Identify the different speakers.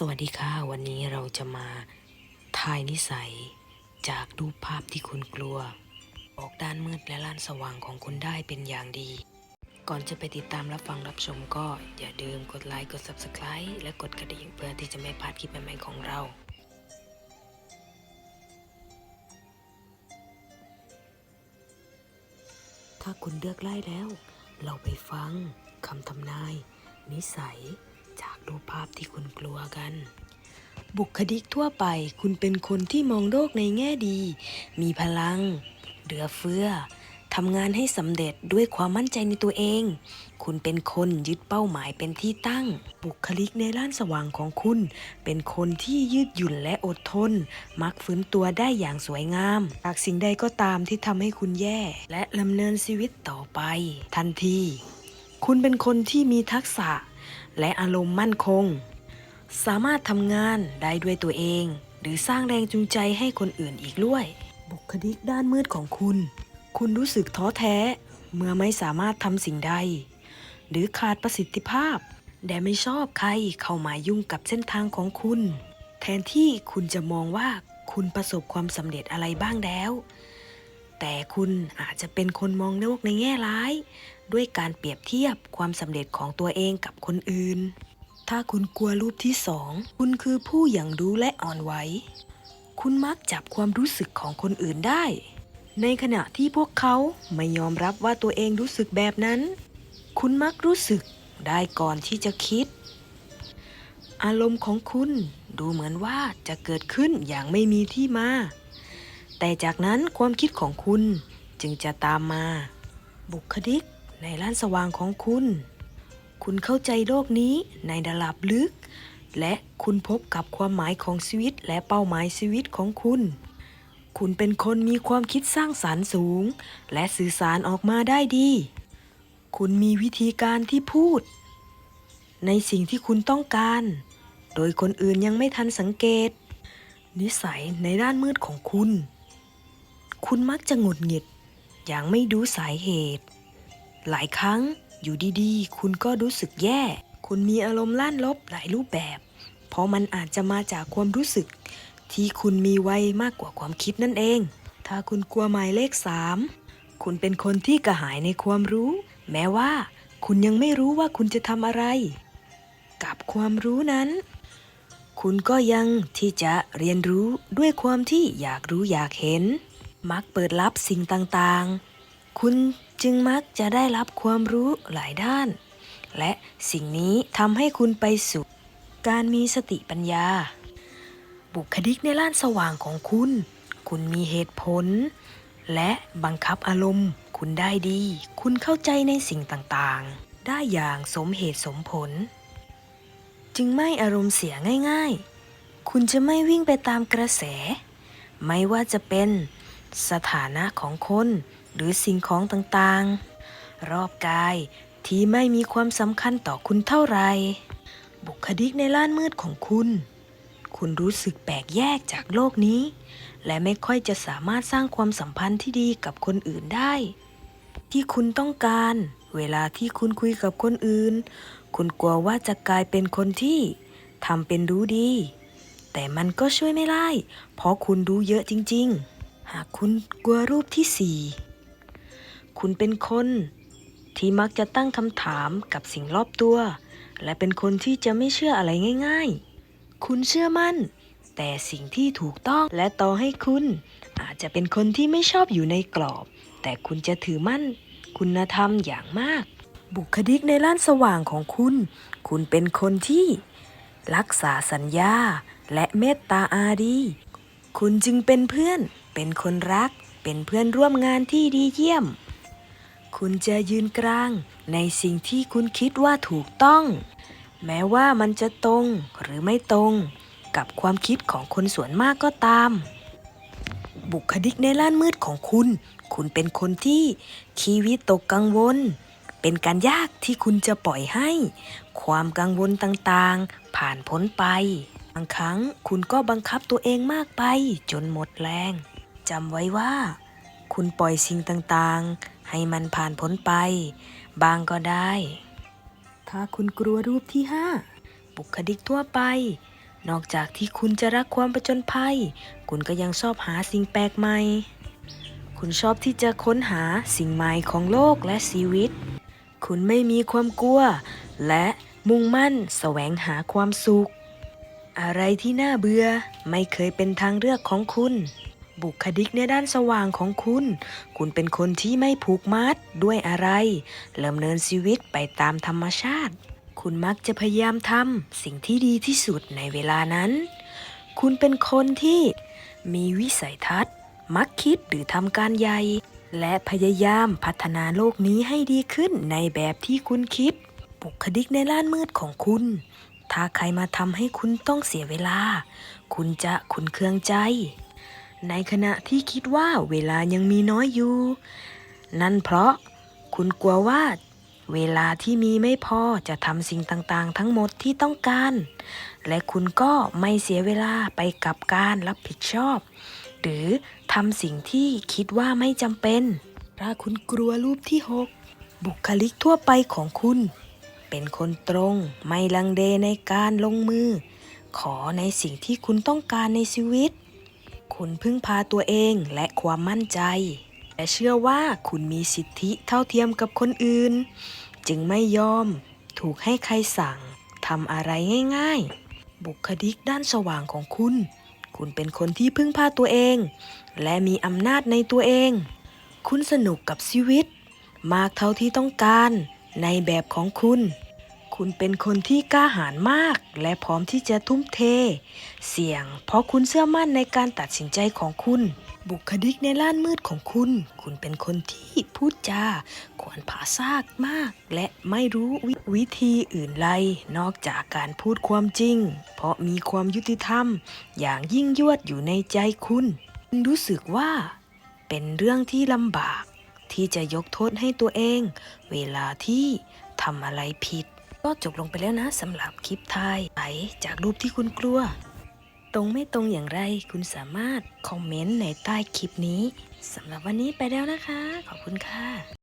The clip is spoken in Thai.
Speaker 1: สวัสดีค่ะ วันนี้เราจะมาทายนิสัย จากรูปภาพที่คุณกลัว ออกด้านมืดและล้านสว่างของคุณได้เป็นอย่างดี ก่อนจะไปติดตามรับฟังรับชมก็อย่าลืมกดไลค์กด Subscribe และกดกระดิ่งเพื่อที่จะไม่พลาดคลิปใหม่ๆของเรา ถ้าคุณเลือกไล่แล้ว เราไปฟังคำทำนาย นิสัย จากรูปภาพที่คุณกลัวกัน บุคลิกทั่วไปคุณเป็นคนที่มองโลกในแง่ดี มีพลัง เหลือเฟือทำงานให้สำเร็จด้วยความมั่นใจในตัวเอง คุณเป็นคนยึดเป้าหมายเป็นที่ตั้ง บุคลิกในด้านสว่างของคุณ เป็นคนที่ยืดหยุ่นและอดทน มักฟื้นตัวได้อย่างสวยงาม จากสิ่งใดก็ตามที่ทำให้คุณแย่ และดำเนินชีวิตต่อไป ทันที คุณเป็นคนที่มีทักษะ และอารมณ์มั่นคง สามารถทำงานได้ด้วยตัวเอง หรือสร้างแรงจูงใจให้คนอื่นอีกด้วย บุคลิกด้านมืดของคุณ คุณรู้สึกท้อแท้ เมื่อไม่สามารถทำสิ่งใด หรือขาดประสิทธิภาพและไม่ชอบใครเข้ามายุ่งกับเส้นทางของคุณ แทนที่คุณจะมองว่าคุณประสบความสำเร็จอะไรบ้างแล้ว แต่คุณอาจจะเป็นคนมองโลกในแง่ร้าย ด้วยการเปรียบเทียบความสำเร็จของตัวเองกับคนอื่น ถ้าคุณกลัวรูปที่สองคุณคือผู้อย่างรู้และอ่อนไหว คุณมักจับความรู้สึกของคนอื่นได้ ในขณะที่พวกเขาไม่ยอมรับว่าตัวเองรู้สึกแบบนั้น คุณมักรู้สึกได้ก่อนที่จะคิด อารมณ์ของคุณดูเหมือนว่าจะเกิดขึ้นอย่างไม่มีที่มา แต่จากนั้นความคิดของคุณจึงจะตามมา บุคลิก ในล้านสว่างของคุณ คุณเข้าใจโลกนี้ในระดับลึก และคุณพบกับความหมายของชีวิตและเป้าหมายชีวิตของคุณ คุณเป็นคนมีความคิดสร้างสารรค์สูง และสื่อสารออกมาได้ดี คุณมีวิธีการที่พูด ในสิ่งที่คุณต้องการ โดยคนอื่นยังไม่ทันสังเกต นิสัยในด้านมืดของคุณ คุณมักจะหงุดหงิดอย่างไม่ดูสาเหตุ หลายครั้งอยู่ดีๆ คุณก็รู้สึกแย่ คุณมีอารมณ์ล้านลบหลายรูปแบบ เพราะมันอาจจะมาจากความรู้สึก ที่คุณมีไว้มากกว่าความคิดนั่นเอง ถ้าคุณกลัวหมายเลขสามคุณเป็นคนที่กระหายในความรู้ แม้ว่า คุณยังไม่รู้ว่าคุณจะทำอะไร กับความรู้นั้น คุณก็ยังที่จะเรียนรู้ด้วยความที่อยากรู้อยากเห็น มักเปิดรับสิ่งต่างๆ คุณ จึงมักจะได้รับความรู้หลายด้าน และสิ่งนี้ทำให้คุณไปสู่ การมีสติปัญญา บุคลิกในล้านสว่างของคุณ คุณมีเหตุผล และบังคับอารมณ์ คุณได้ดี คุณเข้าใจในสิ่งต่างๆ ได้อย่างสมเหตุสมผล จึงไม่อารมณ์เสียง่ายๆ คุณจะไม่วิ่งไปตามกระแส ไม่ว่าจะเป็นสถานะของคน หรือสิ่งของต่างๆ รอบกายที่ไม่มีความสำคัญต่อคุณเท่าไหร่บุคลิกในล้านมืดของคุณ คุณรู้สึกแปลกแยกจากโลกนี้ และไม่ค่อยจะสามารถสร้างความสัมพันธ์ที่ดีกับคนอื่นได้ ที่คุณต้องการ เวลาที่คุณคุยกับคนอื่น คุณกลัวว่าจะกลายเป็นคนที่ทำเป็นรู้ดี แต่มันก็ช่วยไม่ได้ เพราะคุณรู้เยอะจริง ๆ หากคุณกลัวรูปที่สี่ คุณเป็นคน ที่มักจะตั้งคำถามกับสิ่งรอบตัว และเป็นคนที่จะไม่เชื่ออะไรง่าย ๆ คุณเชื่อมั่น แต่สิ่งที่ถูกต้องและต่อให้คุณ อาจจะเป็นคนที่ไม่ชอบอยู่ในกรอบ แต่คุณจะถือมั่น คุณธรรมอย่างมาก บุคลิกในล้านสว่างของคุณ คุณเป็นคนที่ รักษาสัญญา และเมตตาอารีคุณจึงเป็นเพื่อน เป็นคนรัก เป็นเพื่อนร่วมงานที่ดีเยี่ยม คุณจะยืนกลางในสิ่งที่คุณคิดว่าถูกต้อง แม้ว่ามันจะตรงหรือไม่ตรง กับความคิดของคนส่วนมากก็ตาม บุคลิกในล้านมืดของคุณ คุณเป็นคนที่ชีวิตตกกังวล เป็นการยากที่คุณจะปล่อยให้ ความกังวลต่างๆ ผ่านพ้นไป บางครั้งคุณก็บังคับตัวเองมากไปจนหมดแรงจำไว้ว่า คุณปล่อยสิ่งต่างๆ ให้มันผ่านพ้นไป บางก็ได้ ถ้าคุณกลัวรูปที่5บุคลิกทั่วไป นอกจากที่คุณจะรักความประจนภัย คุณก็ยังชอบหาสิ่งแปลกใหม่ คุณชอบที่จะค้นหาสิ่งใหม่ของโลกและชีวิต คุณไม่มีความกลัว และมุ่งมั่นแสวงหาความสุข อะไรที่น่าเบื่อไม่เคยเป็นทางเลือกของคุณ บุคลิกในด้านสว่างของคุณ คุณเป็นคนที่ไม่ผูกมัดด้วยอะไรเริ่มเนินชีวิตไปตามธรรมชาติ คุณมักจะพยายามทำสิ่งที่ดีที่สุดในเวลานั้น คุณเป็นคนที่มีวิสัยทัศน์ มักคิดหรือทำการใหญ่ และพยายามพัฒนาโลกนี้ให้ดีขึ้นในแบบที่คุณคิด บุคลิกในล้านมืดของคุณถ้าใครมาทำให้คุณต้องเสียเวลา คุณจะขุนเคืองใจ ในขณะที่คิดว่าเวลายังมีน้อยอยู่ นั่นเพราะคุณกลัวว่า เวลาที่มีไม่พอจะทำสิ่งต่างๆ ทั้งหมดที่ต้องการ และคุณก็ไม่เสียเวลาไปกับการรับผิดชอบ หรือทำสิ่งที่คิดว่าไม่จำเป็นถ้าคุณกลัวรูปที่ 6 บุคลิกทั่วไปของคุณ เป็นคนตรงไม่ลังเลในการลงมือ ขอในสิ่งที่คุณต้องการในชีวิต คุณพึ่งพาตัวเองและความมั่นใจ และเชื่อว่าคุณมีสิทธิเท่าเทียมกับคนอื่น จึงไม่ยอม ถูกให้ใครสั่งทำอะไรง่ายๆ บุคลิกด้านสว่างของคุณ คุณเป็นคนที่พึ่งพาตัวเอง และมีอำนาจในตัวเอง คุณสนุกกับชีวิต มากเท่าที่ต้องการในแบบของคุณ คุณเป็นคนที่กล้าหาญมาก และพร้อมที่จะทุ่มเท เสี่ยง เพราะคุณเชื่อมั่นในการตัดสินใจของคุณ บุคลิกในล้านมืดของคุณ คุณเป็นคนที่พูดจาขวนผาซากมาก และไม่รู้ววิธีอื่นใดนอกจากการพูดความจริง เพราะมีความยุติธรรม อย่างยิ่งยวดอยู่ในใจคุณ คุณรู้สึกว่า เป็นเรื่องที่ลำบาก ที่จะยกโทษให้ตัวเอง เวลาที่ทำอะไรผิด ก็จบลงไปแล้วนะสำหรับคลิปไทายไปจากรูปที่คุณกลัว ตรงไม่ตรงอย่างไรคุณสามารถคอมเมนต์ในใต้คลิปนี้สำหรับวันนี้ไปแล้วนะคะ ขอบคุณค่ะ